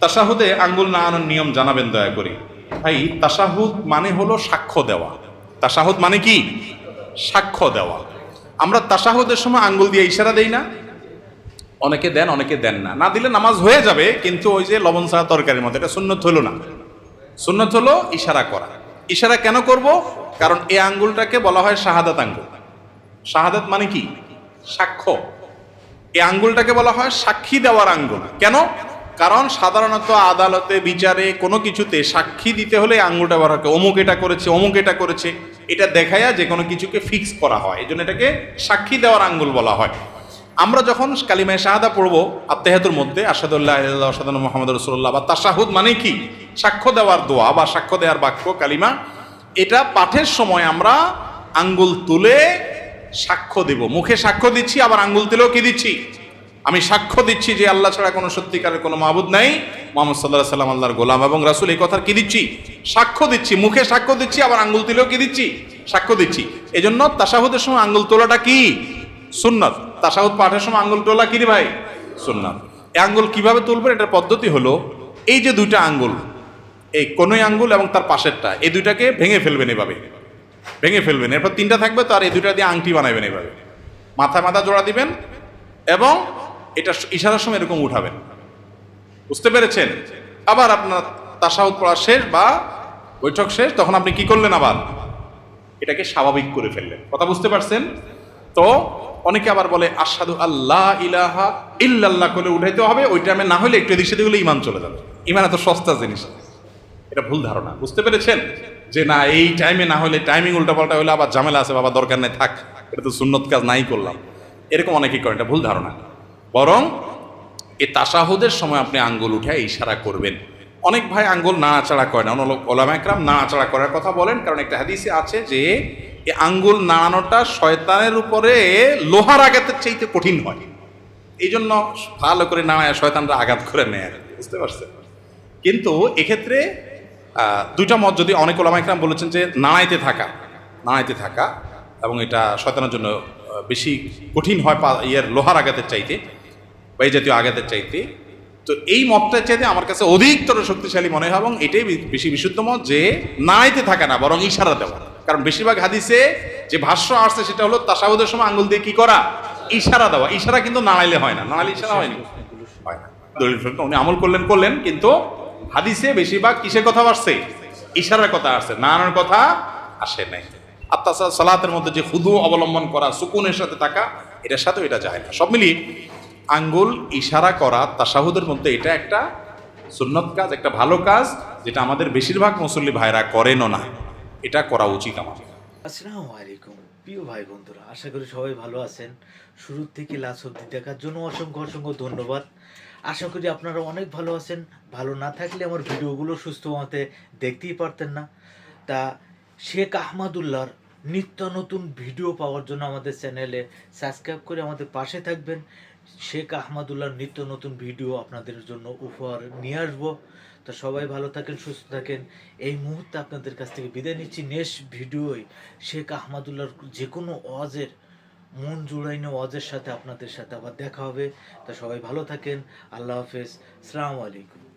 তাসাহুদে আঙ্গুল না আনার নিয়ম জানাবেন দয়া করে। ভাই, তাসাহুদ মানে হলো সাক্ষ্য দেওয়া। তাসাহুদ মানে কি? সাক্ষ্য দেওয়া। আমরা তাসাহুদের সময় আঙ্গুল দিয়ে ইশারা দেই না। অনেকে দেন অনেকে দেন না। না দিলে নামাজ হয়ে যাবে, কিন্তু ওই যে লবণ ছাড়া তরকারির মতো, এটা সুন্নত হলো না। সুন্নত হলো ইশারা করা। ইশারা কেন করব? কারণ এই আঙ্গুলটাকে বলা হয় শাহাদাত আঙ্গুল। শাহাদাত মানে কি? সাক্ষ্য। এই আঙ্গুলটাকে বলা হয় সাক্ষী দেওয়ার আঙ্গুল। কেন? কারণ সাধারণত আদালতে, বিচারে কোনো কিছুতে সাক্ষী দিতে হলে আঙ্গুলটা হয় অমুক এটা করেছে, অমুক এটা করেছে। এটা দেখায়া যে কোনো কিছুকে ফিক্স করা হয়। এই জন্য এটাকে সাক্ষী দেওয়ার আঙ্গুল বলা হয়। আমরা যখন কালিমায় শাহাদা পড়ব আত্মেহাতুর মধ্যে আসাদুল্লাহ আসাদুল মোহাম্মদ রসুল্লাহ বা তাসাহুদ মানে কি? সাক্ষ্য দেওয়ার দোয়া বা সাক্ষ্য দেওয়ার বাক্য, কালিমা। এটা পাঠের সময় আমরা আঙ্গুল তুলে সাক্ষ্য দেব। মুখে সাক্ষ্য দিচ্ছি, আবার আঙ্গুল তুলেও কি দিচ্ছি? আমি সাক্ষ্য দিচ্ছি যে আল্লাহ ছাড়া কোনো সত্যিকারের কোনো মাহবুদ নাই। মোহাম্মদ সাল্লাহ সাল্লাম আল্লাহর গোলাম এবং রাসুল এই কথার কি দিচ্ছি? সাক্ষ্য দিচ্ছি, মুখে সাক্ষ্য দিচ্ছি, আবার আঙ্গুল তুলেও কি দিচ্ছি? সাক্ষ্য দিচ্ছি। এই জন্য তাসাহুদের সময় আঙ্গুল তোলাটা কি? সুন্নত। তাসাহুদ পাঠের সময় আঙ্গুল তোলা কি রে ভাই? সুন্নত। এই আঙ্গুল কীভাবে তুলবেন? এটার পদ্ধতি হলো, এই যে দুইটা আঙ্গুল, এই কোনোই আঙ্গুল এবং তার পাশেরটা, এই দুইটাকে ভেঙে ফেলবেন এভাবে। ভেঙে ফেলবেন। এরপর তিনটা থাকবে, তো আর এই দুইটা দিয়ে আংটি বানাবেন এভাবে। মাথায় মাথা জোড়া দিবেন এবং এটা ইশারার সময় এরকম উঠাবেন। বুঝতে পেরেছেন? আবার আপনার তাসাউদ পড়া শেষ বা বৈঠক শেষ, তখন আপনি কি করলেন আবার? এটাকে স্বাভাবিক করে ফেললেন। কথা বুঝতে পারছেন? তো অনেকে আবার বলে আসাদু আল্লাহ ইলাহা ইল্লাল্লাহ করে উঠাইতে হবে, ওই টাইমে না হলে একটু এদিক সেদিক হলে ইমান চলে যাবে। ইমান এত সস্তা জিনিস। এটা ভুল ধারণা। বুঝতে পেরেছেন? যে না, এই টাইমে না হলে টাইমিং উল্টাপাল্টা হলে আবার ঝামেলা আছে, বাবা দরকার নেই, থাক। এটা তো সুন্নত কাজ, নাই করলাম। এরকম অনেকেই করেন, এটা ভুল ধারণা। বরং এই তাসাহুদের সময় আপনি আঙ্গুল উঠে ইশারা করবেন। অনেক ভাই আঙ্গুল নাড়াচাড়া করে না। ওলামা একরাম নাড়াচাড়া করার কথা বলেন, কারণ একটা হাদিসে আছে যে এই আঙ্গুল নাড়ানোটা শয়তানের উপরে লোহার আঘাতের চাইতে কঠিন হয়। এই জন্য ভালো করে নাড়ায়, শয়তানরা আঘাত করে নেয়। আর বুঝতে পারছেন? কিন্তু এক্ষেত্রে দুইটা মত যদি অনেক ওলামা একরাম বলেছেন যে, নাড়াইতে থাকা নাড়াইতে থাকা এবং এটা শয়তানের জন্য বেশি কঠিন হয় পা- ইয়ের লোহার আঘাতের চাইতে বা এই জাতীয় আঘাতের চাইতে। তো এই মতটার চাইতে আমার কাছে অধিকতর শক্তিশালী মনে হয় এবং এটাই বেশি বিশুদ্ধ মত যে নাড়াইতে থাকে না, বরং ইশারা দেওয়া। কারণ বেশিরভাগ হাদিসে যে ভাষ্য আসছে সেটা হলো তাসাউদের সময় আঙ্গুল দিয়ে কি করা? ইশারা দেওয়া। ইশারা কিন্তু নাড়াইলে হয় না। নাড়াইলে ইশারা হয়নি হয় না। দলিল উনি আমল করলেন করলেন, কিন্তু হাদিসে বেশিরভাগ কিসের কথা আসছে? ইশারার কথা আসছে। নানার কথা আসে নাই। আর তাছাড়া সালাতের মধ্যে যে হুদু অবলম্বন করা, সুকুনের সাথে থাকা, এটার সাথেও এটা যায় না। সব মিলিয়ে আঙ্গুল ইশারা করা, তাসাহুদের মধ্যে এটা একটা সুন্নত কাজ, একটা ভালো কাজ, যেটা আমাদের বেশিরভাগ মুসল্লি ভাইরা করেনও না। এটা করা উচিত আমাদের। আসসালামু আলাইকুম, প্রিয় ভাই বন্ধুরা, আশা করি সবাই ভালো আছেন। শুরু থেকে লাস্ট অব্দি দেখার জন্য অসংখ্য অসংখ্য ধন্যবাদ। আশা করি আপনারা অনেক ভালো আছেন। ভালো না থাকলে আমার ভিডিওগুলো সুস্থ মতে দেখতেই পারতেন না। তা শেখ আহমদুল্লাহর নিত্য নতুন ভিডিও পাওয়ার জন্য আমাদের চ্যানেলে সাবস্ক্রাইব করে আমাদের পাশে থাকবেন। শেখ আহমদুল্লাহর নিত্য নতুন ভিডিও আপনাদের জন্য উপহার নিয়ে আসব। তো সবাই ভালো থাকেন, সুস্থ থাকেন। এই মুহূর্তে আপনাদের কাছ থেকে বিদায় নিচ্ছি। নেক্সট ভিডিওয় শেখ আহমদুল্লাহর যে কোনো ওয়াজের, মন জুড়াইনো ওয়াজের সাথে আপনাদের সাথে আবার দেখা হবে। তা সবাই ভালো থাকেন। আল্লাহ হাফেজ। সালামু আলাইকুম।